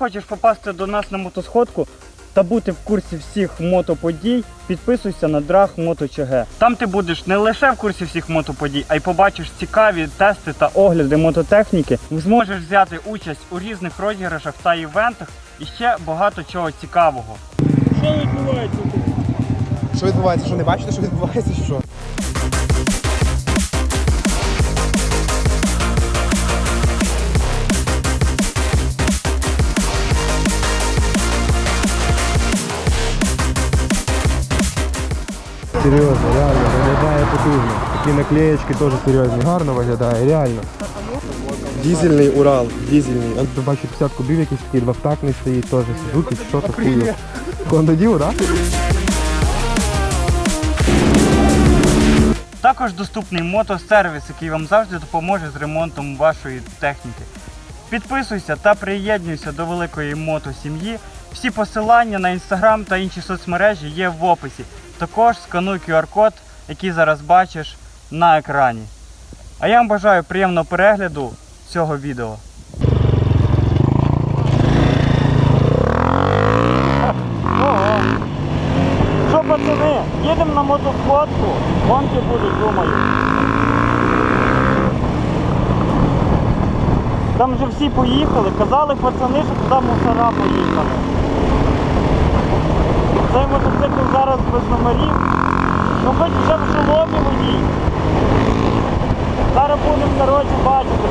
Хочеш попасти до нас на мотосходку та бути в курсі всіх мотоподій, підписуйся на Драг Мото ЧГ. Там ти будеш не лише в курсі всіх мотоподій, а й побачиш цікаві тести та огляди мототехніки. Зможеш взяти участь у різних розіграшах та івентах і ще багато чого цікавого. Що відбувається тут? Що відбувається? Що не бачите, що відбувається? Що? Серйозно, реально, виглядає потужно. Такі наклеєчки теж серйозні. Гарно виглядає, реально. Дізельний Урал, дізельний. Я бачу 50 кубів якийсь такий двохтактний стоїть теж. Сидуть, що то хую. Кондодів, так? Також доступний мотосервіс, який вам завжди допоможе з ремонтом вашої техніки. Підписуйся та приєднуйся до великої мотосім'ї. Всі посилання на інстаграм та інші соцмережі є в описі. Також скануй QR-код, який зараз бачиш на екрані. А я вам бажаю приємного перегляду цього відео. Що, пацани, їдемо на мотосходку, гонки будуть, думаю. Там вже всі поїхали, казали пацани, що туди мусора поїхали. Цей мотоцикл зараз без номерів. Ну хоч вже в шоломі водій. Зараз будемо, коротше, бачити,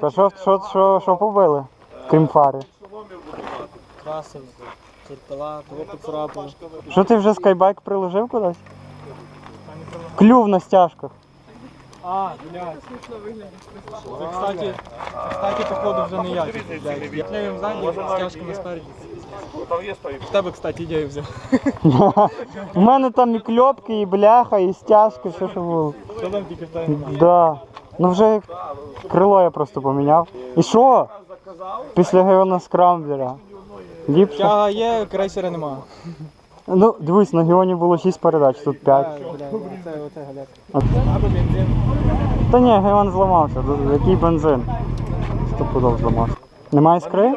Так, а що, що, що, що побили? Крім фари. красив, циркала, того поцарапав. Що ти вже скайбайк приложив кудись? Клюв на стяжках. А, блядь. Це, кстати, це, кстати, походу вже не я. блядь. Я клеїм ззаді, з тяжками спереді. В тебе, кстати, ідею взяв. У мене там і кльопки, і бляха, і стяжки, все що було. Що там тільки в тебе? Да. Ну вже крило я просто поміняв. І що? Після Геона Скрамблера. Ліпше. Тяга є, крейсера нема. Ну, дивись, на Геоні було 6 передач, тут 5. Бля, бля, Це оце галяк. Або бензин. Та ні, Геон зламався. Ду- Який бензин? Стопудов зламався. Немає іскри?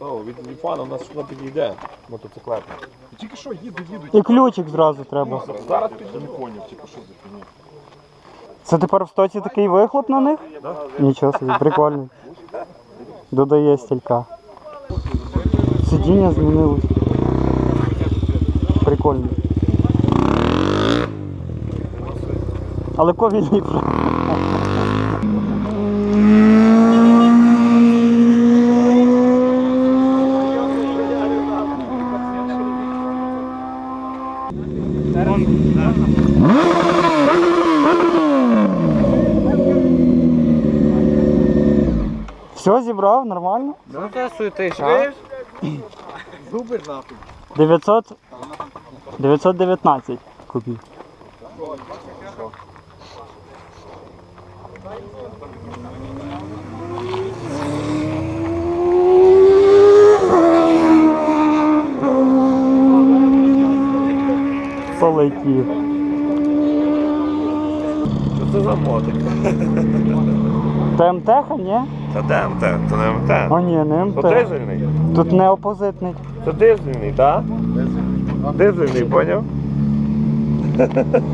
О, від, від фана у нас сюди підійде мотоциклетна. Тільки що їду, їду. І ключик зразу треба. Зараз підійде. Не поняв, тільки що зупинив. Це тепер в стоці такий вихлоп на них? Нічого собі, прикольний. Додає стілька. Сидіння змінилось. Прикольно. Але ковід ліпше. Все зібрав, нормально? Суетиш, а? Зубер нахуй. 900... 919 кубів. Полетів. Що це за мотик? ТМТ, ні? Це ДМТ, це не МТ. О, ні, не Це МТ. дизельний. Тут не опозитний. Це дизельний, так? Дизельний, поняв?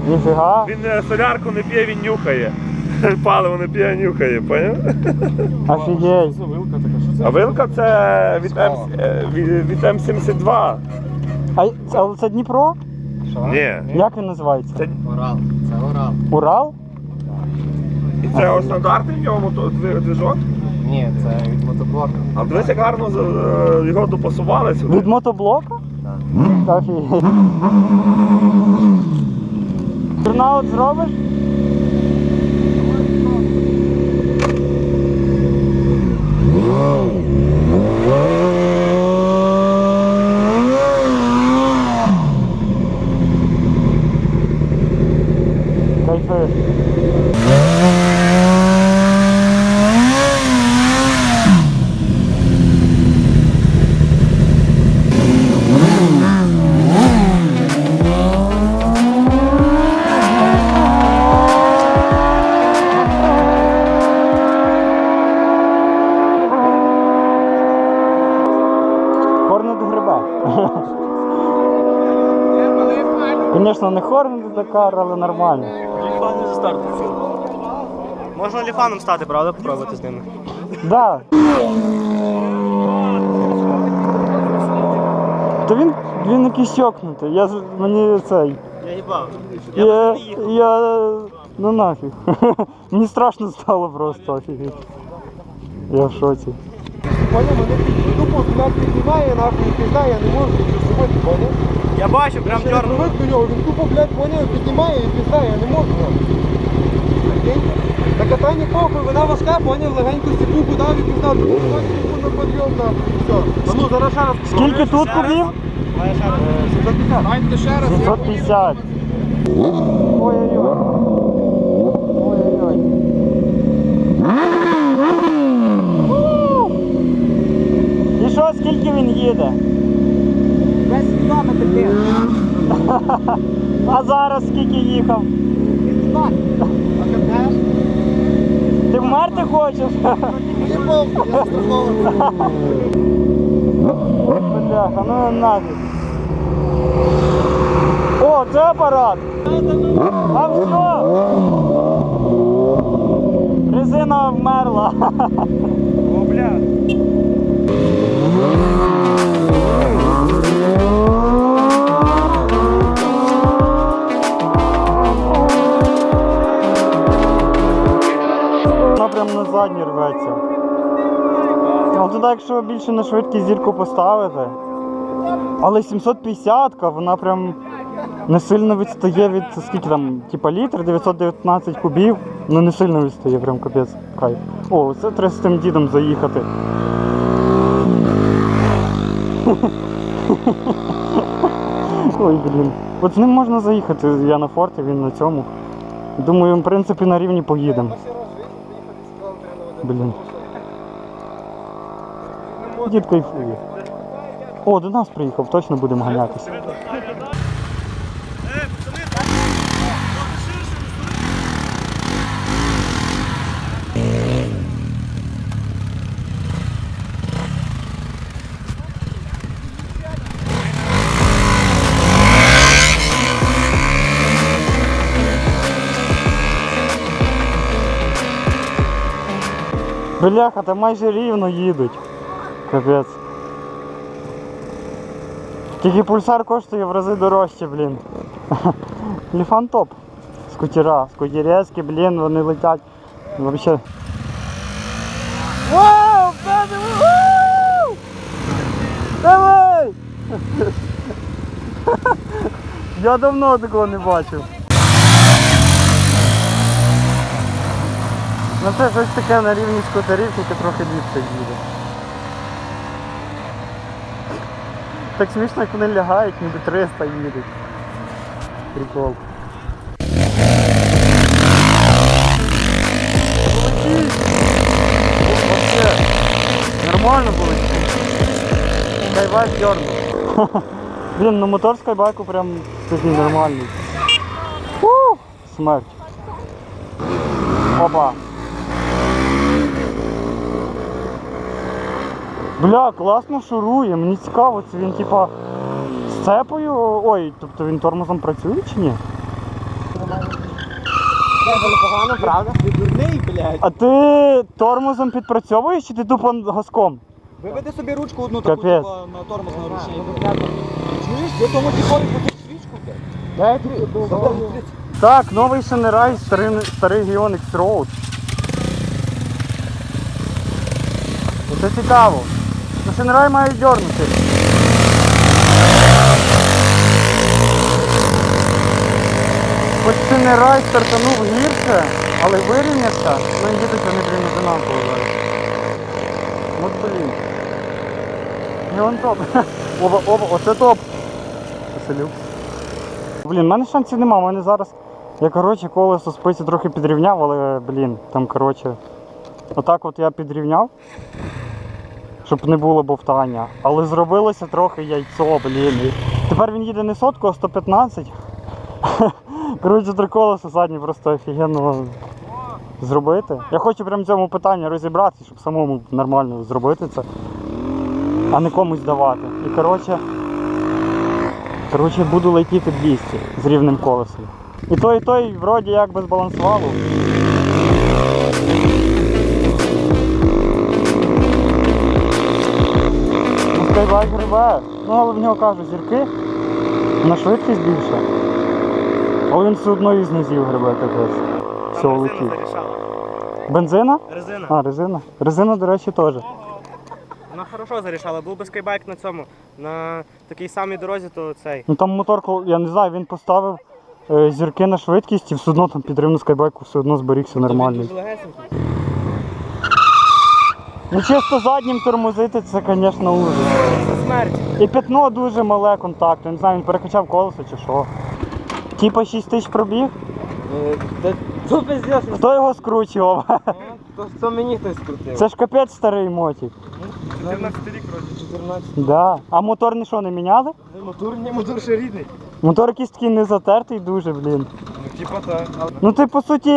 Ніфіга. Він е, солярку не п'є, він нюхає. Паливо не п'є, нюхає, поняв? Офігеть. А вилка це від, М, е, від, від М72. А, але це Дніпро? Ні. Як він називається? Це, Орал. Це орал. Урал? Це ось стандартний в ньому то- дви- движок. Ні, це від мотоблока. А дивись, як гарно е, його допасували сюди. Від мотоблока? Так. Офігеть. Турнаут зробиш? Кайфуєш. Хорнет гриба. Звісно, не Дакар, але нормально. Можна ліфаном стати, правда? Попробувати з ними. Да. То він, він якийсь йокнутий. Я з- мені цей. Я їбав. Я, я, ну нафіг. Мені страшно стало просто офігеть. Я в шоці. Поняв, мене тупо куди піднімає, нахуй пізда, я не можу зробити, поняв? Я бачу, прям Я привик до нього, він тупо, блядь, поняв, піднімає і пізда, я не можу. нахуй. Прикинь? На катанні похуй, вона важка, поняв, легенько степу дав і пізда, тут типу на подйом, нахуй, і все. А ну, зараз ще раз. Скільки тут кубів? Має ще раз. 750. Дайте ще раз. 750. Ой-ой-ой. Ой-ой-ой. І що, скільки він їде? 10 кілометрів ти. А зараз скільки їхав? А катаєш? Ти вмерти хочеш? Мені похуй, я страхований. Бляха, ну нафіг. О, це апарат. А все. Резина вмерла. О, бля. Вона прям на задній рветься. А туди, якщо більше на швидкість зірку поставити. Але 750-ка, вона прям не сильно відстає від скільки там, типа літр, 919 кубів, ну не сильно відстає, прям капець. Кайф. О, це треба з тим дідом заїхати. Ой, блін. От з ним можна заїхати, я на форті, він на цьому. Думаю, в принципі, на рівні поїдемо. Блін. Дід кайфує. О, до нас приїхав, точно будемо ганятися. Бляха, там майже рівно їдуть. Капець. Тільки пульсар коштує в рази дорожче, блін. Ліфан топ. Скутера. Скутерецькі, блін, вони летять. Вообще. Вау! Давай! Я давно такого не бачив. Ну це щось таке на рівні скутерів, тільки трохи ліпше їде. Так смішно, як вони лягають, ніби 300 їдуть. Прикол. Нормально полетіть. Скайбайк дернув. Блін, ну мотор скайбайку прям такий нормальний. Смерть. Опа. Бля, класно шурує, мені цікаво, це він типа з цепою. Ой, тобто він тормозом працює чи ні? Непогано, правда? Ти дурний, блядь. А ти тормозом підпрацьовуєш чи ти тупо газком? Виведи собі ручку одну таку Капець. типа, на тормоз на ручні. Чуєш? До тому тихові потік свічку, блядь. Дай. Так, новий Шенерай, старий, старий Гіон X-Road. Це цікаво. Ну, Шинрай має дьорнути. Хоч Шинрай стартанув гірше, але вирівнявся. Ну і їдуть вони, блін, одинаково зараз. От блін. І он топ. Оба, оба, оце топ. Василюк. Блін, в мене шансів нема, в мене зараз. Я коротше колесо спиці трохи підрівняв, але блін, там коротше. Отак от я підрівняв, щоб не було бовтання. Але зробилося трохи яйцо, блін. Тепер він їде не сотку, а 115. Коротше, три колеса задні просто офігенно зробити. Я хочу прям в цьому питанні розібратися, щоб самому нормально зробити це, а не комусь давати. І коротше, коротше буду летіти 200 з рівним колесом. І той, і той вроді як без балансвалу. Скайбайк грибе. Ну, але в нього кажу, зірки на швидкість більше. Але він все одно із низів грибе капець. Все, летів. Бензина? Резина. А, резина. Резина, до речі, теж. Вона хорошо зарішала. Був би скайбайк на цьому. На такій самій дорозі, то цей. Ну там мотор, я не знаю, він поставив е, зірки на швидкість і все одно там підрив на скайбайку все одно зберігся нормальний. Дуже легесенький. Ну чисто заднім тормозити, це, звісно, ужас. Це смерть. І пятно дуже мале контакту. Не знаю, він перекачав колесо чи що. Типа 6 тисяч пробіг. То пиздец. Хто його скручував? То, то мені хтось скрутив. Це ж капець старий мотик. 14 рік вроді. 14. Да. А мотор не що, не міняли? Мотор, ні, мотор ще рідний. Мотор якийсь такий не затертий дуже, блін. Ну, типа так. Ну ти по суті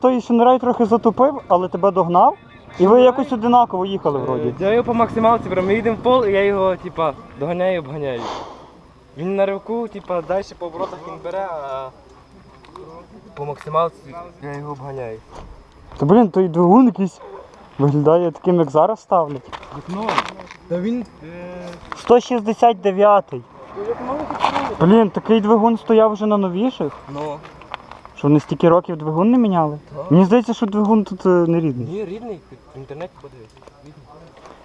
той Шинрай трохи затупив, але тебе догнав. І ви якось одинаково їхали вроді. Я його по максималці, прям ми їдемо в пол, і я його, типа, доганяю і обганяю. Він на ривку, типа, далі по оборотах він бере, а по максималці я його обганяю. Та блін, той двигун якийсь виглядає таким, як зараз ставлять. Вікно. Та він. 169-й. Блін, такий двигун стояв вже на новіших. Ну. Що вони стільки років двигун не міняли? Так. Мені здається, що двигун тут е, не рідний. Ні, рідний, в інтернеті подивись.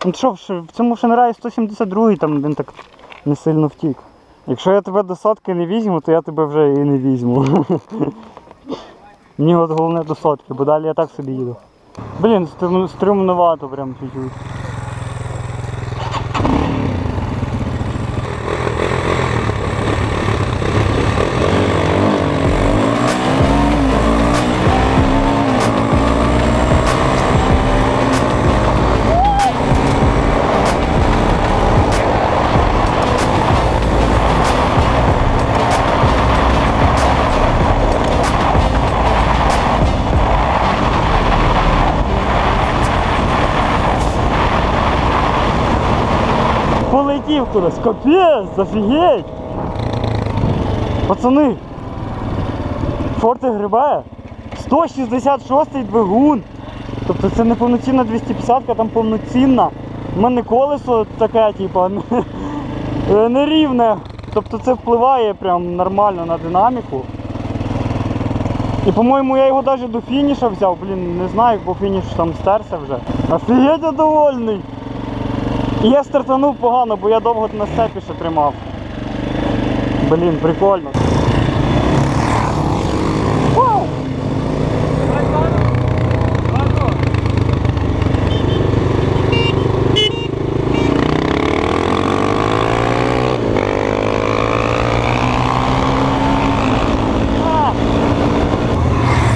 Ну що, в- в цьому Шинраї 172 там він так не сильно втік. Якщо я тебе до сотки не візьму, то я тебе вже і не візьму. Мені от головне до сотки, бо далі я так собі їду. Блін, струмнувато прям чуть-чуть. Полетів кудись, капець, офігеть! Пацани! Форти грибе! 166 двигун! Тобто це не повноцінна 250, а там повноцінна. У мене колесо таке, типу, нерівне. Тобто це впливає прям нормально на динаміку. І по-моєму я його навіть до фініша взяв, блін, не знаю, бо фініш там стерся вже. Офігеть я довольний! Я стартанув погано, бо я довго на сцепі ще тримав. Блін, прикольно.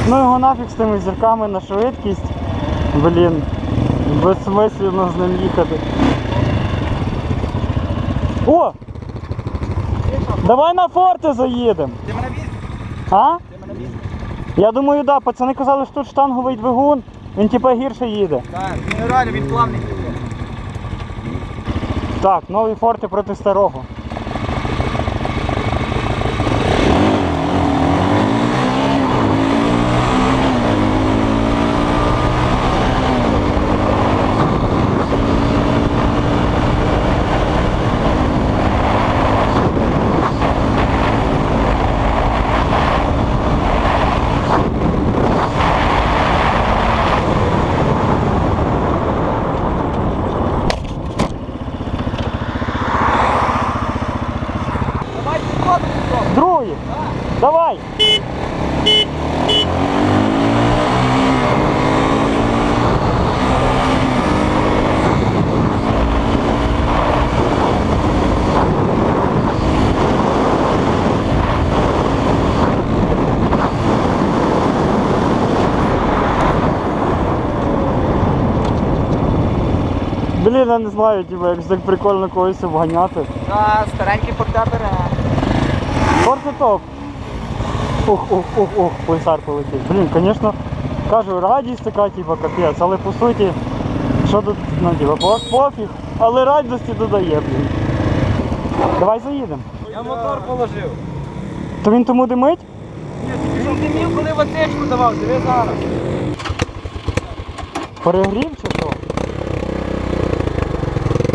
Ну його нафіг з тими зірками на швидкість. Блін, безсмислено з ним їхати. О! Давай на форти заїдемо. Ти мене візьмеш? А? Ти мене візьмеш? Я думаю, да, пацани казали, що тут штанговий двигун, він типа гірше їде. Так, реально, він плавний. Так, нові форти проти старого. Блін, я не знаю, типу, як так прикольно когось обганяти. А, старенький порта бере. Порти топ. Ух, ух, ух, ух, пульсар полетів. Блін, звісно, кажу, радість така, типу, капець, але по суті, що тут, ну, типу, по- пофіг, але радості додає, блін. Давай заїдемо. Я мотор положив. То він тому димить? Він димів, коли водичку давав, диви зараз. Перегрів чи що?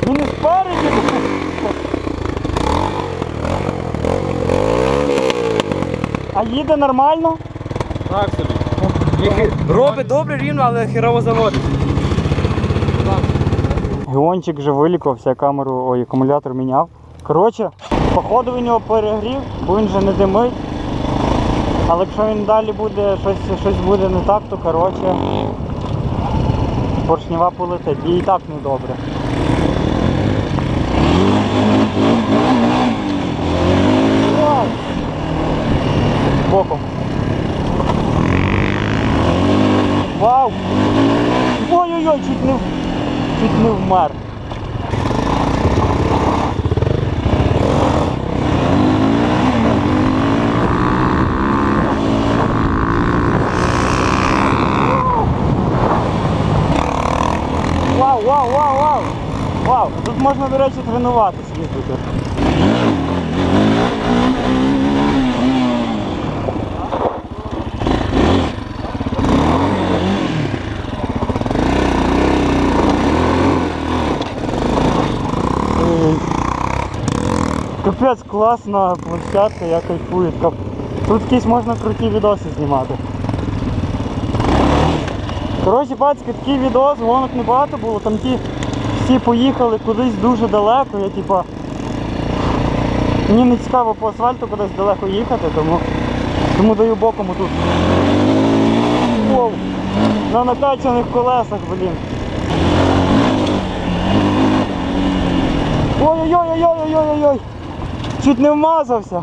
Він і спереді. А їде нормально? Так собі. Робить добре рівно, але херово заводить. Геончик вже вилікувався, камеру, ой, акумулятор міняв. Коротше, походу він його перегрів, бо він вже не димить. Але якщо він далі буде, щось, щось буде не так, то коротше поршнева полетить. І і так недобре. Вау! Боком. Вау! Ой-ой-ой, чуть не, чуть не вмер. Вау, вау, вау, вау! Вау! Тут можна, до речі, тренуватись їздити. Капець класна площадка, я кайфую. Тут якісь можна круті відоси знімати. Коротше, пацки, такий відос, гонок небагато було, там ті всі поїхали кудись дуже далеко, я типа. Мені не цікаво по асфальту кудись далеко їхати, тому, тому даю боком тут. Воу! На накачаних колесах, блін. Ой-ой-ой-ой-ой-ой-ой! Чуть не вмазався.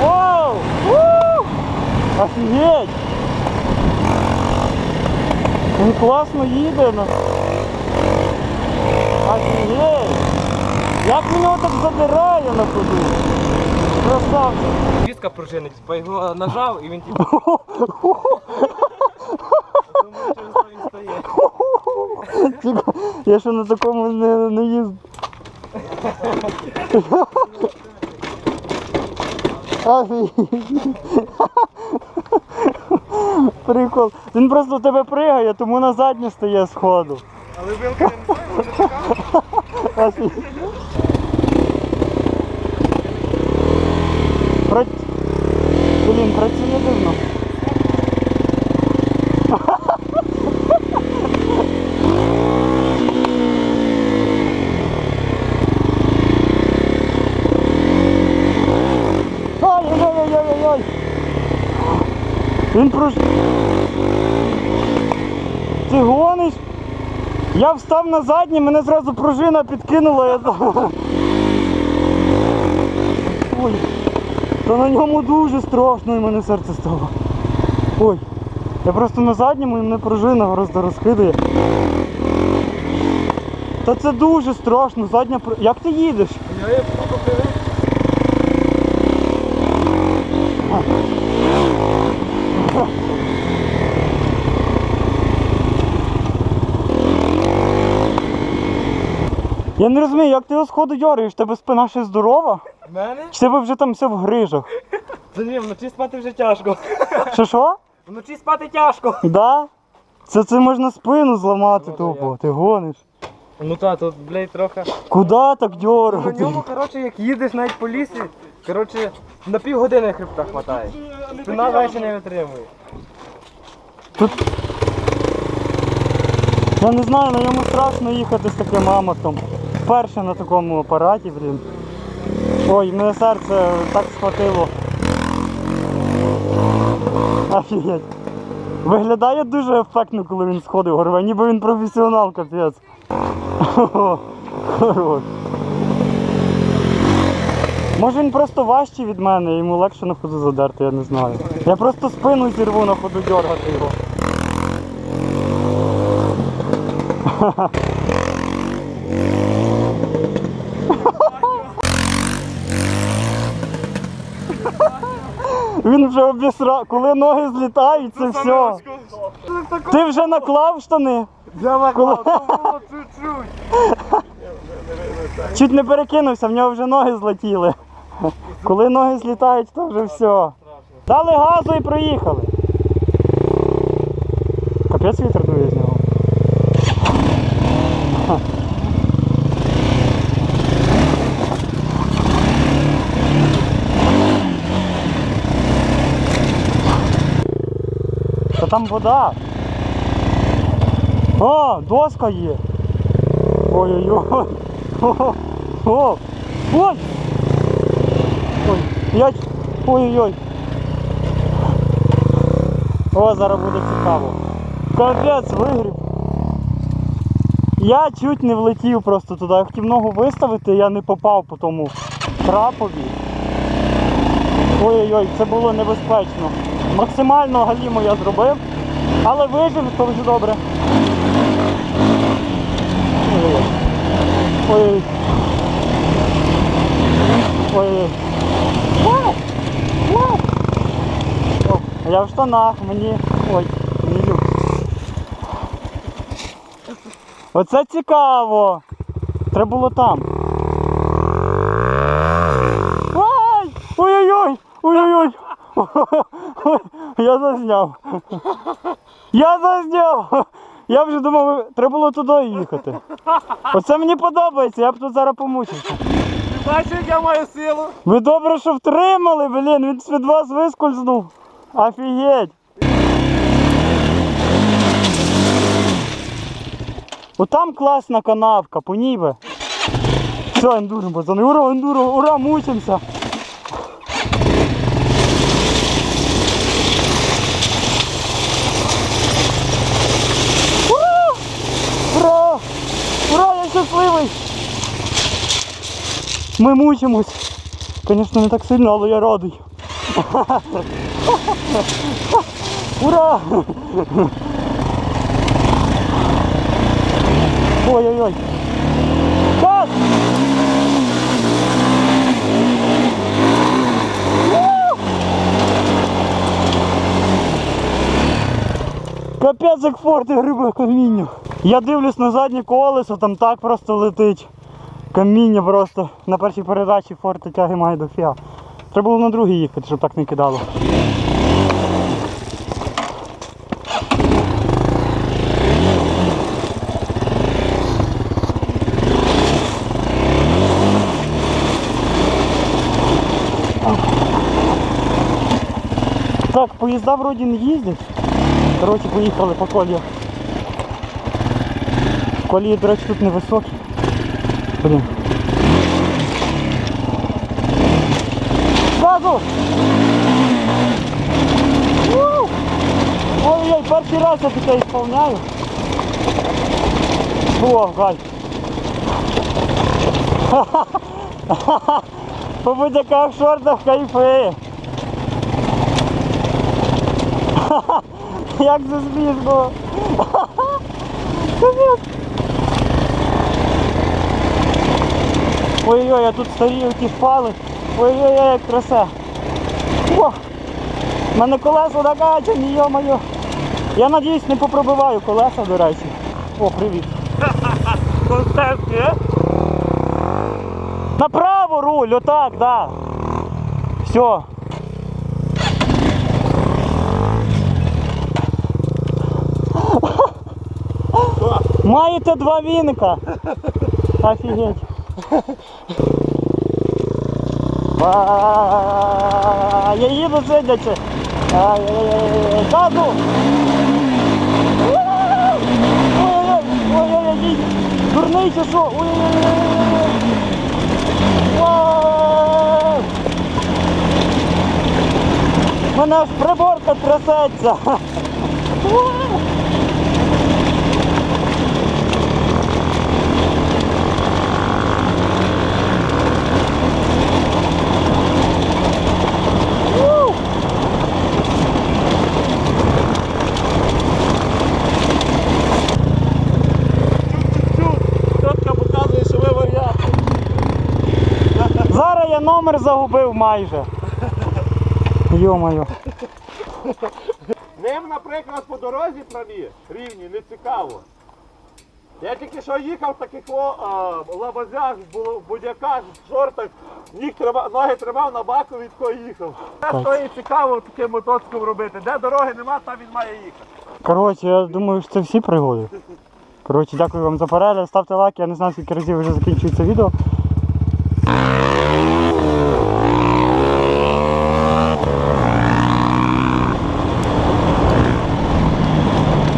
Вау! У! Офігеть! Він класно їде. ну. Офігеть! Як мене так задирає на ходу? Красавчик! Віска пружинить, його нажав і він типу. Думаю, через то він стає. Типа, я ще на такому не, не їздив. Прикол. Він просто в тебе пригає, тому на заднє стає сходу. Але вилка не знаю. Блін, працює дивно. Він прош... Ти гониш? Я встав на заднє, мене зразу пружина підкинула. Я... Ой, та на ньому дуже страшно і мене серце стало. Ой, я просто на задньому і мене пружина просто розкидає. Та це дуже страшно, задня Як ти їдеш? Я її Я не розумію, як ти його сходу дьоргаєш, тебе спина ще здорова? Мене? Чи тебе вже там все в грижах? Та ні, вночі спати вже тяжко. Що що? Вночі спати тяжко. Да? Це, це можна спину зламати тупо, ти гониш. Ну та, тут, блядь, трохи. Куда так На дьоргати? ньому, коротше, як їдеш навіть по лісі, коротше, на півгодини хребта хватає. Спина далі не витримує. Тут... Я не знаю, на ньому страшно їхати з таким амортом. Вперше на такому апараті, блін. Ой, мене серце так схватило. Офігеть. Виглядає дуже ефектно, коли він сходить горбе, ніби він професіонал, капець. Хорош. Може він просто важчий від мене, йому легше на ходу задерти, я не знаю. Я просто спину зірву на ходу дергати його. Він вже обісрав. Коли ноги злітають, це все. Ти вже наклав штани? Я наклав, чуть-чуть. Чуть не перекинувся, в нього вже ноги злетіли. Коли ноги злітають, то вже все. Дали газу і проїхали. Капець вітер дує з нього. Та там вода. О, доска є. Ой-ой-ой. О, о, ой. Ой. Ой-ой-ой. О, зараз буде цікаво. Капець, вигріб. Я чуть не влетів просто туди. Я хотів ногу виставити, я не попав по тому крапові. Ой-ой-ой, це було небезпечно. Максимально галіму я зробив, але вижив, то вже добре. Ой. Ой. Я в штанах, мені. Ой, мені люкс. Оце цікаво! Треба було там. Ай! Ой-ой-ой! Ой-ой-ой! Я зазняв. Я зазняв! Я вже думав, треба було туди їхати. Оце мені подобається, я б тут зараз помучився. Бачиш, як я маю силу? Ви добре, що втримали, блін, він від вас вискользнув. Офігеть. Отам класна канавка, по ній би. Все, ендуро, пацани, ура, ендуро, ура, мучимося. Ура! Ура! Ура, я щасливий! Ми мучимось. Звісно, не так сильно, але я радий. Ура! Ой-ой-ой. Газ! Капець як форти гриби каміння. Я дивлюсь на заднє колесо, там так просто летить. Каміння просто на першій передачі форти тяги має до фіа. Треба було на другій їхати, щоб так не кидало. Так, поїзда вроді не їздять. Коротше, поїхали по коліях. Колії, до речі, тут невисокі. Блін. Газу! У! Ой-ой, перший раз я таке ісполняю. О, гай. По будь-яких шортах кайфи. Як це смішно. Капець. Ой-ой, а тут старі ті впали. Ой-ой-ой, як краса. О! Мене колеса накачані, йо-моє. Я надіюсь не попробиваю колеса, до речі. О, привіт. Концепція. Направо руль, отак, да. Все. Маєте два віника. Офігеть. Я їду сидячи. Ай-яй-яй-яй. Ой-ой-ой! Ой-ой-ой! Дурний чи що? Ой-ой-ой! Мене аж приборка трясеться. Тітка показує, що ви варіант. Зараз я номер загубив майже. Йо-моє. Ним, наприклад, по дорозі праві, рівні, не цікаво. Я тільки що їхав в таких лабазях, в будяках, в шортах, ноги тримав на баку, від кого їхав. Це стоїть цікаво таким мотоциклом робити. Де дороги нема, там він має їхати. Коротше, я думаю, що це всі пригоди. Коротше, дякую вам за перегляд. Ставте лайк, я не знаю, скільки разів вже закінчується відео.